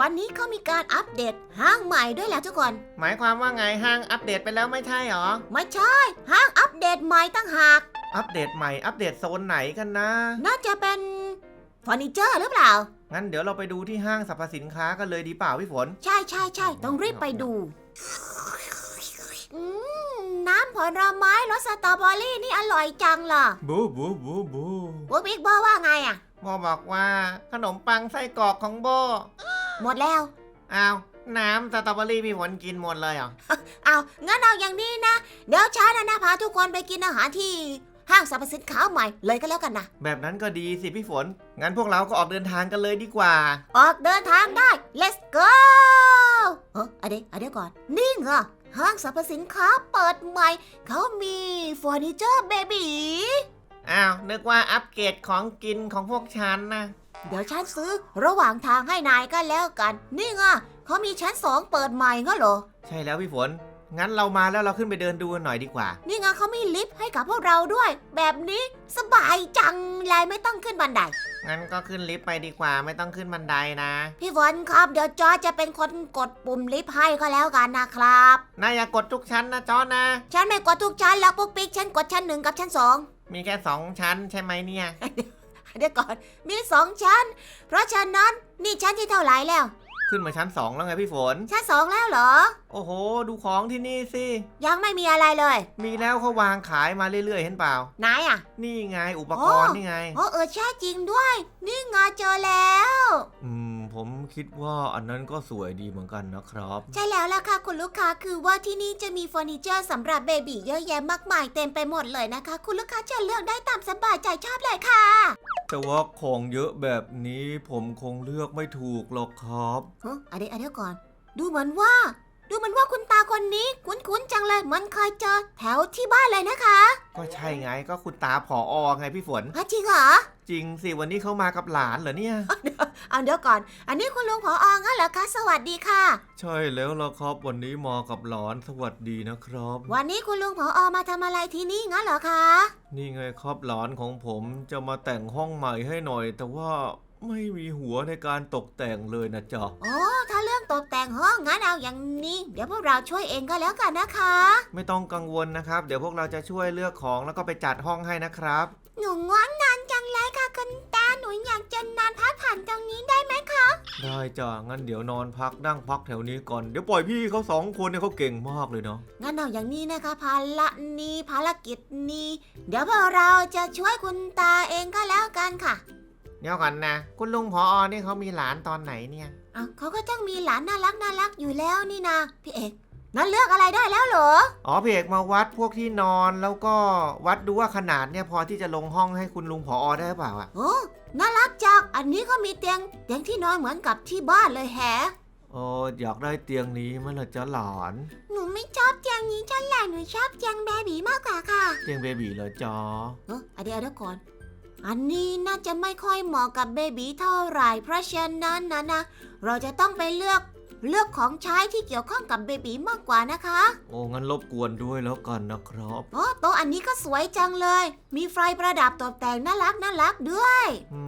วันนี้เขามีการอัปเดตห้างใหม่ด้วยแหละทุกคน หมายความว่าไงห้างอัปเดตไปแล้วไม่ใช่หรอ ไม่ใช่ ห้างอัปเดตใหม่ตั้งหาก อัปเดตใหม่อัปเดตโซนไหนกันนะ น่าจะเป็นเฟอร์นิเจอร์หรือเปล่า งั้นเดี๋ยวเราไปดูที่ห้างสรรพสินค้ากันเลยดีเปล่าพี่ฝน ใช่ใช่ใช่ต้องรีบไปดูอืมน้ำผลไม้รสสตรอเบอรี่นี่อร่อยจังล่ะบูบูบูบู บุ๊กบิ๊กบอกว่าไงอะโบบอกว่าขนมปังไส้กรอกของโบ หมดแล้ว อ้าว น้ำสตรอเบอรี่พี่ฝนกินหมดเลยเหรอ เอางั้นเอาอย่างนี้นะ เดี๋ยวช้านะนะพาทุกคนไปกินอาหารที่ ห้างสรรพสินค้าใหม่เลยก็แล้วกันนะ แบบนั้นก็ดีสิพี่ฝน งั้นพวกเราก็ออกเดินทางกันเลยดีกว่า ออกเดินทางได้ let's go เอออะเดี๋ยวอะเดี๋ยวก่อน นี่ไงห้างสรรพสินค้าเปิดใหม่ เขามีเฟอร์นิเจอร์เบบี อ้าว นึกว่าอัปเกรดของกินของพวกฉันนะ เดี๋ยวฉันซื้อระหว่างทางให้นายก็แล้วกัน นี่ไงเขามีชั้นสองเปิดใหม่ก็เหรอ ใช่แล้วพี่ฝน งั้นเรามาแล้วเราขึ้นไปเดินดูกันหน่อยดีกว่า นี่ไงเขามีลิฟต์ให้กับพวกเราด้วย แบบนี้สบายจังเลยไม่ต้องขึ้นบันได งั้นก็ขึ้นลิฟต์ไปดีกว่าไม่ต้องขึ้นบันไดนะ พี่ฝนครับเดี๋ยวจอร์จจะเป็นคนกดปุ่มลิฟต์ให้ก็แล้วกันนะครับ นายอย่ากดทุกชั้นนะจอนะ ฉันไม่กดทุกชั้นแล้วปุ๊กปิ๊กฉันกดชั้นหนึ่งกับชั้นสองมีแค่สองชั้นใช่ไหมเนี่ย เดี๋ยวก่อน มีสองชั้น เพราะฉะนั้นนี่ชั้นที่เท่าไหร่แล้ว ขึ้นมาชั้นสองแล้วไงพี่ฝน ชั้นสองแล้วเหรอ โอ้โห ดูของที่นี่สิ ยังไม่มีอะไรเลย มีแล้วเขาวางขายมาเรื่อยๆ เห็นเปล่า ไหนอะ นี่ไงอุปกรณ์โอ้นี่ไง อ๋อเออใช่จริงด้วย นี่ไงเจอแล้ว อืม ผมคิดว่าอันนั้นก็สวยดีเหมือนกันนะครับ ใช่แล้วล่ะค่ะคุณลูกค้าคือว่าที่นี่จะมีเฟอร์นิเจอร์สำหรับเบบีเยอะแยะมากมายเต็มไปหมดเลยนะคะ คุณลูกค้าจะเลือกได้ตามสบายใจชอบเลยค่ะ แต่ว่าของเยอะแบบนี้ผมคงเลือกไม่ถูกหรอกครับ เฮ้ยอันเดี๋ยวอันเดี๋ยวก่อน ดูเหมือนว่า ดูเหมือนว่าคุณตาคนนี้คุ้นๆจังเลยเหมันเคยเจอแถวที่บ้านเลยนะคะก็ใช่ไงก็คุณตาผออไงพี่ฝนฮะจริงเหรอจริงสิวันนี้เขามากับหลานเหรอเนี่ย เอาเดี๋ยวก่อน อันนี้คุณลุงผอองั้นเหรอคะ สวัสดีค่ะ ใช่แล้วล่ะครับวันนี้มากับหลานสวัสดีนะครับ วันนี้คุณลุงผออมาทำอะไรที่นี่งั้นเหรอคะ นี่ไงครับหลานของผมจะมาแต่งห้องใหม่ให้หน่อย แต่ว่าไม่มีหัวในการตกแต่งเลยนะจ๊ะโอ้ถ้า เรื่องตกแต่งห้องงั้นเอาอย่างนี้ เดี๋ยวพวกเราช่วยเองก็แล้วกันนะคะ ไม่ต้องกังวลนะครับ เดี๋ยวพวกเราจะช่วยเลือกของแล้วก็ไปจัดห้องให้นะครับ หนูง่วงนานจังเลยค่ะคุณตาหนูอยากจะนอนพักผ่อนตรงนี้ได้ไหมคะ ได้จ้ะงั้นเดี๋ยวนอนพักนั่งพักแถวนี้ก่อน เดี๋ยวปล่อยพี่เขาสองคนเนี่ยเขาเก่งมากเลยเนาะ งั้นเอาอย่างนี้นะคะภาระนี้ภารกิจนี้ เดี๋ยวพวกเราจะช่วยคุณตาเองก็แล้วกันค่ะ เดี๋ยวก่อนนะ คุณลุงพออนี่เขามีหลานตอนไหนเนี่ย อะเขาก็ต้องมีหลานน่ารักน่ารักอยู่แล้วนี่นะพี่เอกนั่นเลือกอะไรได้แล้วเหรอ อ๋อพี่เอกมาวัดพวกที่นอนแล้วก็วัดดูว่าขนาดเนี่ยพอที่จะลงห้องให้คุณลุงพออได้หรือเปล่าอะโอ้น่ารักจังอันนี้ก็มีเตียงเตียงที่นอนเหมือนกับที่บ้านเลยแฮะโอ้อยากได้เตียงนี้มั้ยล่ะจ๊ะหลานหนูไม่ชอบเตียงนี้ฉันแหละหนูชอบเตียงเบบีมากกว่าค่ะ เตียงเบบีเหรอจ๊ะเอออันเดียวเดี๋ยวก่อน อันนี้น่าจะไม่ค่อยเหมาะกับเบบีเท่าไหร่ เพราะฉะนั้นนะนะ เราจะต้องไปเลือกเลือกของใช้ที่เกี่ยวข้องกับเบบีมากกว่านะคะ โอ้งั้นรบกวนด้วยแล้วกันนะครับ โอ้โต๊ะอันนี้ก็สวยจังเลย มีไฟประดับตกแต่งน่ารักน่ารักด้วย อื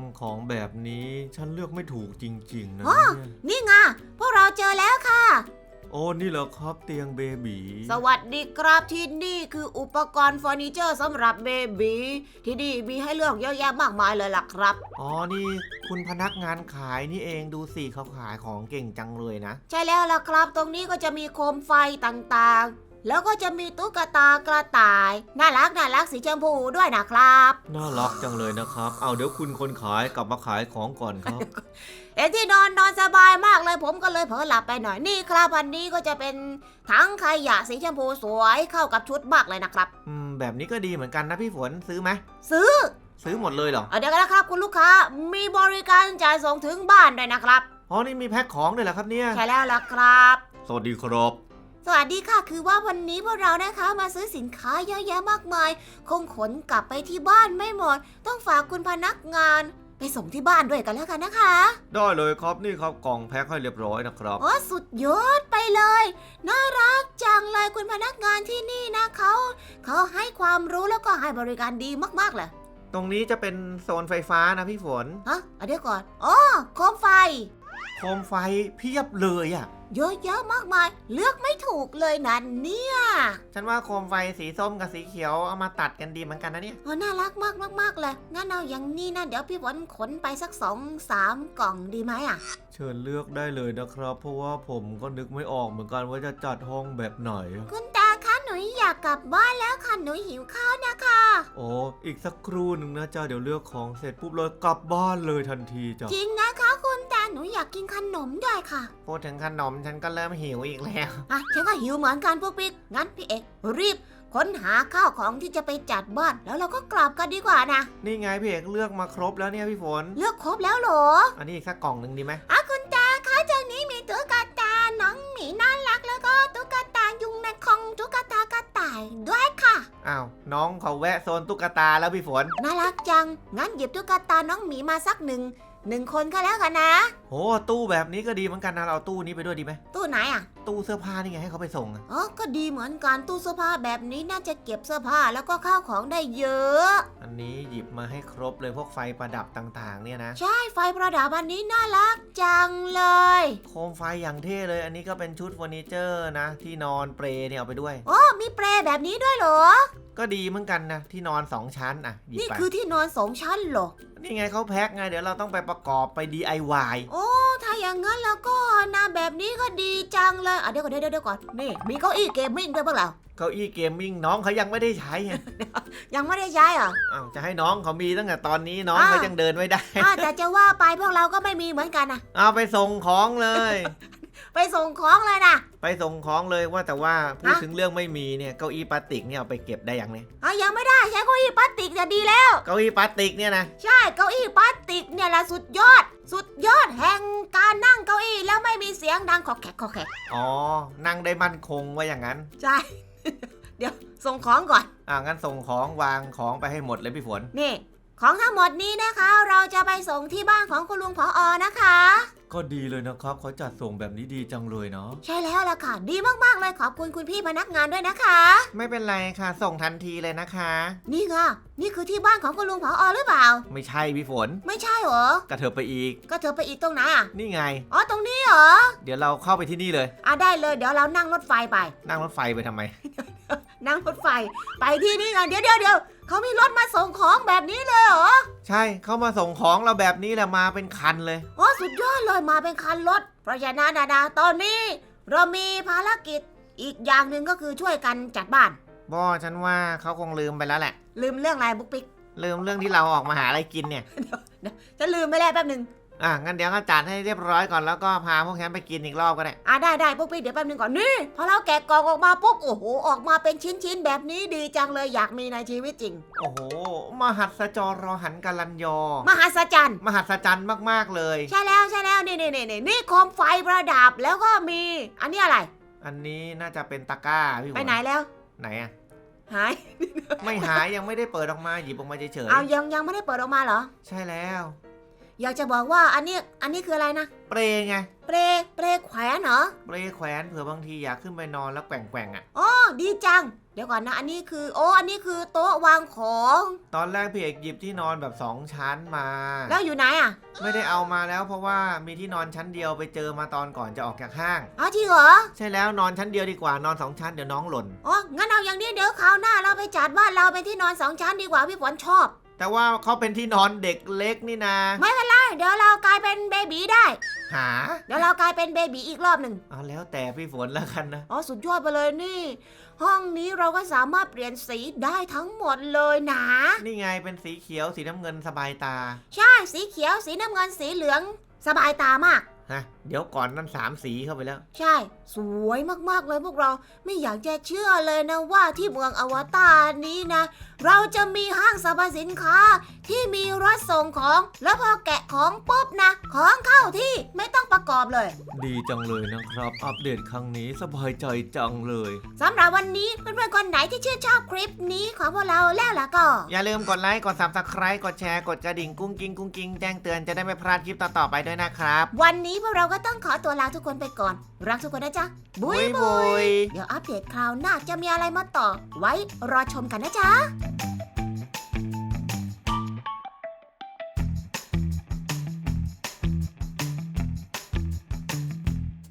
ม ของแบบนี้ฉันเลือกไม่ถูกจริง ๆ นะอ๋อเนี่ยนี่ไงพวกเราเจอแล้วค่ะ โอ้นี่เหรอครับเตียงเบบีสวัสดีครับที่นี่คืออุปกรณ์เฟอร์นิเจอร์สำหรับเบบีที่นี่มีให้เลือกเยอะแยะมากมายเลยล่ะครับ อ๋อนี่คุณพนักงานขายนี่เองดูสิเขาขายของเก่งจังเลยนะ ใช่แล้วล่ะครับ ตรงนี้ก็จะมีโคมไฟต่างๆ แล้วก็จะมีตุ๊กตากระต่าย น่ารักน่ารักสีชมพูด้วยนะครับ น่ารักจังเลยนะครับ เอาเดี๋ยวคุณคนขายกลับมาขายของก่อนครับเอ็นที่นอนนอนสบายมากเลยผมก็เลยเผลอหลับไปหน่อยนี่ครับอันนี้ก็จะเป็นถังขยะสีชมพูสวยเข้ากับชุดมากเลยนะครับ อืมแบบนี้ก็ดีเหมือนกันนะพี่ฝนซื้อไหมซื้อซื้อหมดเลยเหรอเอาเดี๋ยวกันนะครับคุณลูกค้ามีบริการจ่ายส่งถึงบ้านด้วยนะครับอ๋อนี่มีแพ็คของด้วยเหรอครับเนี่ยใช่แล้วล่ะครับ สวัสดีครับ สวัสดีค่ะ คือว่าวันนี้พวกเรานะคะมาซื้อสินค้าเยอะแยะมากมาย คงขนกลับไปที่บ้านไม่หมด ต้องฝากคุณพนักงาน ไปส่งที่บ้านด้วยกันแล้วกันนะคะ ได้เลยครับนี่ครับกล่องแพ็คให้เรียบร้อยนะครับ โอ้สุดยอดไปเลย น่ารักจังเลยคุณพนักงานที่นี่นะเขาเขาให้ความรู้แล้วก็ให้บริการดีมากๆเลยตรงนี้จะเป็นโซนไฟฟ้านะพี่ฝน ฮะเอาเดี๋ยวก่อนอ๋อโคมไฟ โคมไฟเพียบเลยอะ เยอะแยะมากมาย เลือกไม่ถูกเลยนะเนี่ย ฉันว่าโคมไฟสีส้มกับสีเขียวเอามาตัดกันดีเหมือนกันนะเนี่ยโอ้น่ารักมากมากๆเลย งั้นเอาอย่างนี้นะ เดี๋ยวพี่ฝนขนไปสักสองสามกล่องดีไหมอะ เชิญเลือกได้เลยนะครับ เพราะว่าผมก็นึกไม่ออกเหมือนกันว่าจะจัดห้องแบบไหน คุณตาคะหนูอยากกลับบ้านแล้วค่ะหนูหิวข้าวนะคะโอ้อีกสักครู่หนึ่งนะจ๊ะเดี๋ยวเลือกของเสร็จปุ๊บเลยกลับบ้านเลยทันทีจ้ะจริงนะคะคุณตา หนูอยากกินขนมด้วยค่ะพูดถึงขนมฉันก็เริ่มหิวอีกแล้ว อะฉันก็หิวเหมือนกันพวกปิ๊กงั้นพี่เอกรีบ ค้นหาข้าวของที่จะไปจัดบ้านแล้วเราก็กลับกันดีกว่านะ นี่ไงพี่เอกเลือกมาครบแล้วเนี่ยพี่ฝน เลือกครบแล้วเหรออันนี้อีกสักกล่องหนึ่งดีไหมอะคุณตาคะจากนี้มีตุ๊กตาน้องหมีน่ารักแล้วก็ตุ๊กตายุงในคองตุ๊กตากระต่ายด้วยค่ะ อ้าวน้องเขาแวะโซนตุ๊กตาแล้วพี่ฝน น่ารักจัง งั้นหยิบตุ๊กตาน้องหมีมาสักหนึ่งหนึ่งคนก็แล้วกันนะ โหตู้แบบนี้ก็ดีเหมือนกันนะเราเอาตู้นี้ไปด้วยดีไหมตู้ไหนอะตู้เสื้อผ้านี่ไงให้เขาไปส่งอะอ๋อก็ดีเหมือนกันตู้เสื้อผ้าแบบนี้น่าจะเก็บเสื้อผ้าแล้วก็ข้าวของได้เยอะ อันนี้หยิบมาให้ครบเลยพวกไฟประดับต่างๆ เนี่ยนะใช่ไฟประดับอันนี้น่ารักจังเลย โคมไฟอย่างเท่เลย อันนี้ก็เป็นชุดเฟอร์นิเจอร์นะ ที่นอนเปรเนี่ยเอาไปด้วย โอ้มีเปรแบบนี้ด้วยเหรอ ก็ดีเหมือนกันนะที่นอนสองชั้นอะหยิบนี่ไปคือที่นอนสองชั้นเหรอ นี่ไงเขาแพ็คไงเดี๋ยวเราต้องไปประกอบไป DIY โอ้ถ้าอย่างนั้นแล้วก็นะแบบนี้ก็ดีจังเลยอะเดี๋ยวก่อนเดี๋ยวเดี๋ยวก่อนนี่มีเก้าอี้เกมมิ่งด้วยบ้างเหรอเก้าอี้เกมมิ่งน้องเขายังไม่ได้ใช้ไงยังไม่ได้ใช้เหรออ้าวจะให้น้องเขามีตั้งแต่ตอนนี้น้องอ้าวเขายังเดินไม่ได้อ่าแต่จะว่าไปพวกเราก็ไม่มีเหมือนกันนะเอาไปส่งของเลย ไปส่งของเลยนะ ไปส่งของเลยว่าแต่ว่าพูดฮะถึงเรื่องไม่มีเนี่ยเก้าอี้พลาสติกเนี่ยเอาไปเก็บได้ยังเนี่ยอะยังไม่ได้ใช้เก้าอี้พลาสติกเนี่ยดีแล้ว เก้าอี้พลาสติกเนี่ยนะ ใช่เก้าอี้พลาสติกเนี่ยแหละสุดยอด สุดยอดแห่งการนั่งเก้าอี้แล้วไม่มีเสียงดังขอแขกขอแขกอ๋อ นั่งได้มั่นคงว่าอย่างนั้น ใช่ เดี๋ยวส่งของก่อน อ่างั้นส่งของวางของไปให้หมดเลยพี่ฝน นี่ ของทั้งหมดนี้นะคะ เราจะไปส่งที่บ้านของคุณลุงผออนะคะ ก็ดีเลยนะครับเขาจัดส่งแบบนี้ดีจังเลยเนาะใช่แล้วล่ะค่ะ ดีมากๆเลยขอบคุณคุณพี่พนักงานด้วยนะคะ ไม่เป็นไรค่ะ ส่งทันทีเลยนะคะ นี่ไงนี่คือที่บ้านของคุณลุงผออหรือเปล่า ไม่ใช่พี่ฝนไม่ใช่เหรอกระเถิบไปอีก ก็เธอไปอีกตรงไหนอะนี่ไง อ๋อตรงนี้เหรอเดี๋ยวเราเข้าไปที่นี่เลย อะได้เลยเดี๋ยวเรานั่งรถไฟไป นั่งรถไฟไปทำไม นั่งรถไฟไปที่นี่กันเดี๋ยวเดี๋ยวเดี๋ยว เขามีรถมาส่งของแบบนี้เลยเหรอ ใช่เข้ามาส่งของเราแบบนี้แหละมาเป็นคันเลย โอ้สุดยอดเลยมาเป็นคันรถ เพราะฉะนั้นนะนะตอนนี้ เรามีภารกิจอีกอย่างหนึ่งก็คือช่วยกันจัดบ้าน บอฉันว่าเขาคงลืมไปแล้วแหละ ลืมเรื่องอะไรบุ๊กปิ๊กลืมเรื่องที่เราออกมาหาอะไรกินเนี่ยจะลืมไปแล้วแป๊บหนึ่ง อะงั้นเดี๋ยวก็จัดให้เรียบร้อยก่อนแล้วก็พาพวกฉันไปกินอีกรอบก็ได้ อะได้ได้ปุ๊กปิ๊กเดี๋ยวแป๊บหนึ่งก่อนนี่พอเราแกะกล่องออกมาปุ๊บโอ้โหออกมาเป็นชิ้นๆแบบนี้ดีจังเลยอยากมีในชีวิตจริง โอ้โห มหัศจรรอหันกัลันยอ มหัศจรรย์ มหัศจรรย์มากๆเลย ใช่แล้วใช่แล้วนี่นี่นี่นี่นี่โคมไฟประดับแล้วก็มี อันนี้อะไร อันนี้น่าจะเป็นตะกร้าพี่ฝไปไหนแล้ว ไหนอะ หาย ไม่หายยังไม่ได้เปิดออกมาหยิบออกมาเฉยเอายังยังไม่ได้เปิดออกมาเหรอ ๆใช่แล้ว อยากจะบอกว่าอันนี้อันนี้คืออะไรนะ เปรไง เปรเปรแขวนเหรอ เปรแขวนเผื่อบางทีอยากขึ้นไปนอนแล้วแกว่งๆอะอ๋อ ดีจัง เดี๋ยวก่อนนะ อันนี้คือโอ้อันนี้คือโต๊ะวางของ ตอนแรกพี่เอกหยิบที่นอนแบบสองชั้นมา แล้วอยู่ไหนอะ ไม่ได้เอามาแล้วเพราะว่ามีที่นอนชั้นเดียวไปเจอมาตอนก่อนจะออกจากห้าง อ๋อจริงเหรอ ใช่แล้วนอนชั้นเดียวดีกว่านอนสองชั้นเดี๋ยวน้องหล่น อ๋อ งั้นเอาอย่างนี้เดี๋ยวคราวหน้าเราไปจัดบ้านเราเป็นที่นอนสองชั้นดีกว่าพี่ฝนชอบ แต่ว่าเขาเป็นที่นอนเด็กเล็กนี่นะ ไม่เป็นไรเดี๋ยวเรากลายเป็นเบบีได้ หาเดี๋ยวเรากลายเป็นเบบีอีกรอบหนึ่งเอาแล้วแต่พี่ฝนแล้วกันนะ อ๋อสุดยอดไปเลยนี่ ห้องนี้เราก็สามารถเปลี่ยนสีได้ทั้งหมดเลยนะ นี่ไงเป็นสีเขียวสีน้ำเงินสบายตา ใช่สีเขียวสีน้ำเงินสีเหลือง สบายตามาก ฮะ เดี๋ยวก่อนนั่นสามสีเข้าไปแล้ว ใช่ สวยมากๆเลยพวกเราไม่อยากจะเชื่อเลยนะว่าที่เมืองอวตารนี้นะ เราจะมีห้างสรรพสินค้าที่มีรถส่งของ แล้วพอแกะของปุ๊บนะ ของเข้าที่ไม่ต้องประกอบเลยดีจังเลยนะครับ อัปเดตครั้งนี้สบายใจจังเลย สำหรับวันนี้เพื่อนๆคนไหนที่ชื่นชอบคลิปนี้ของพวกเราแล้วล่ะก็ อย่าลืมกดไลค์ กด subscribe กดแชร์ กดกระดิ่งกุ้งกิ้งกุ้งกิ้งแจ้งเตือนจะได้ไม่พลาดคลิปต่อๆไปด้วยนะครับ วันนี้พวกเราก็ต้องขอตัวลาทุกคนไปก่อน รักทุกคนนะจ๊ะบุยบุยเดี๋ยวอัปเดตคราวหน้าจะมีอะไรมาต่อ ไว้รอชมกันนะจ๊ะ